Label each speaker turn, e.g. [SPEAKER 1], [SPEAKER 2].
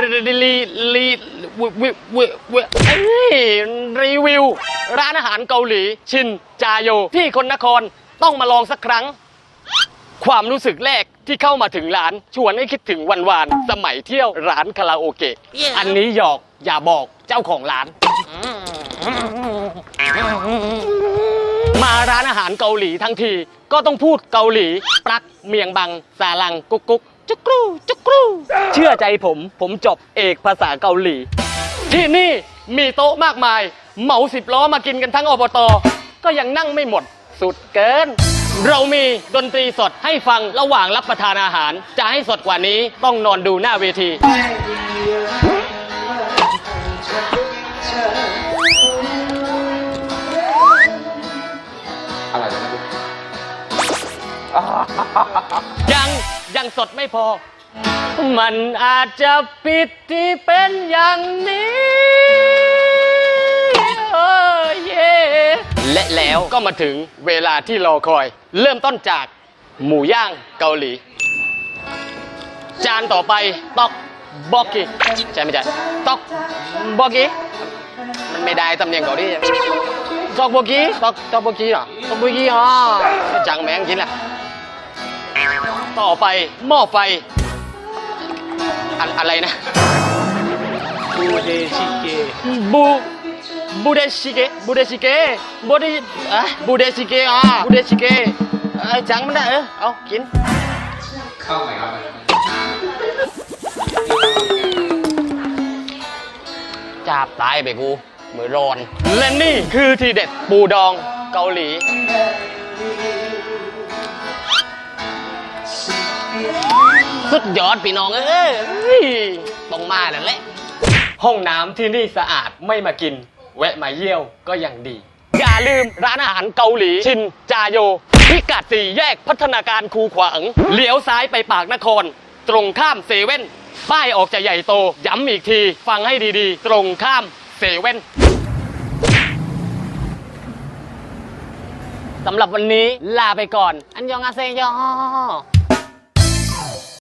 [SPEAKER 1] รีรีรีวิววิววิวเอ้ยรีวิว ร้านอาหารเกาหลี ชินจาโย ที่คนนครต้องมาลองสักครั้ง ความรู้สึกแรกที่เข้ามาถึงร้าน ชวนให้คิดถึงวันวานๆสมัยเที่ยวร้านคาราโอเกะ
[SPEAKER 2] Yeah.
[SPEAKER 1] อันนี้หยอกอย่าบอกเจ้าของร้าน มาร้านอาหารเกาหลีทั้งที ก็ต้องพูดเกาหลี ปลักเมียงบังสาลังกุกกุก จุกรูจุกรู เชื่อใจผม ผมจบเอกภาษาเกาหลี ที่นี่มีโต๊ะมากมาย เหมาสิบล้อมากินกันทั้งอบต ก็ยังนั่งไม่หมด สุดเกิน เรามีดนตรีสดให้ฟังระหว่างรับประทานอาหาร จะให้สดกว่านี้ต้องนอนดูหน้าเวที ยังยังสดไม่พอ มันอาจจะผิดที่เป็นอย่างนี้เออเย่และแล้วก็มาถึงเวลาที่รอคอย เริ่มต้นจากหมูย่างเกาหลี จานต่อไปตอกบอกกี้ใช่ไหมจ๊ะตอกบอกกี้มันไม่ได้ตำเนียงเกาหลีตอกบอกกี้ตอกตอกบอกกี้เหร อตอกบอกกี้อ๋อจังแมงกินแหละต่อไป หม้อไฟ อะอะไรนะ
[SPEAKER 2] บูเดชิเก
[SPEAKER 1] บูบูเดชิเกะบูเดชิเกะบูเดอะบูเดชิเกะอะบูเดชิเกะไอ้ยจังมันได้เออเอากิน
[SPEAKER 3] เข้าไหนครับ
[SPEAKER 1] จับตายไปกู มือร้อน และนี่คือทีเด็ดปูดองเกาหลี สุดยอดพี่น้องเอ้ยต้องมาแล้วแหละ ห้องน้ำที่นี่สะอาดไม่มากิน แวะมาเยี่ยวก็ยังดี อย่าลืมร้านอาหารเกาหลี ชินจาโย พิกัดสี่แยกพัฒนาการคูขวาง เลี้ยวซ้ายไปปากนคร ตรงข้ามเซเว่นป้ายออกจะใหญ่โต ย้ำอีกที ฟังให้ดีๆ ตรงข้าม เซเว่นสำหรับวันนี้ลาไปก่อน อันยองอาเซโย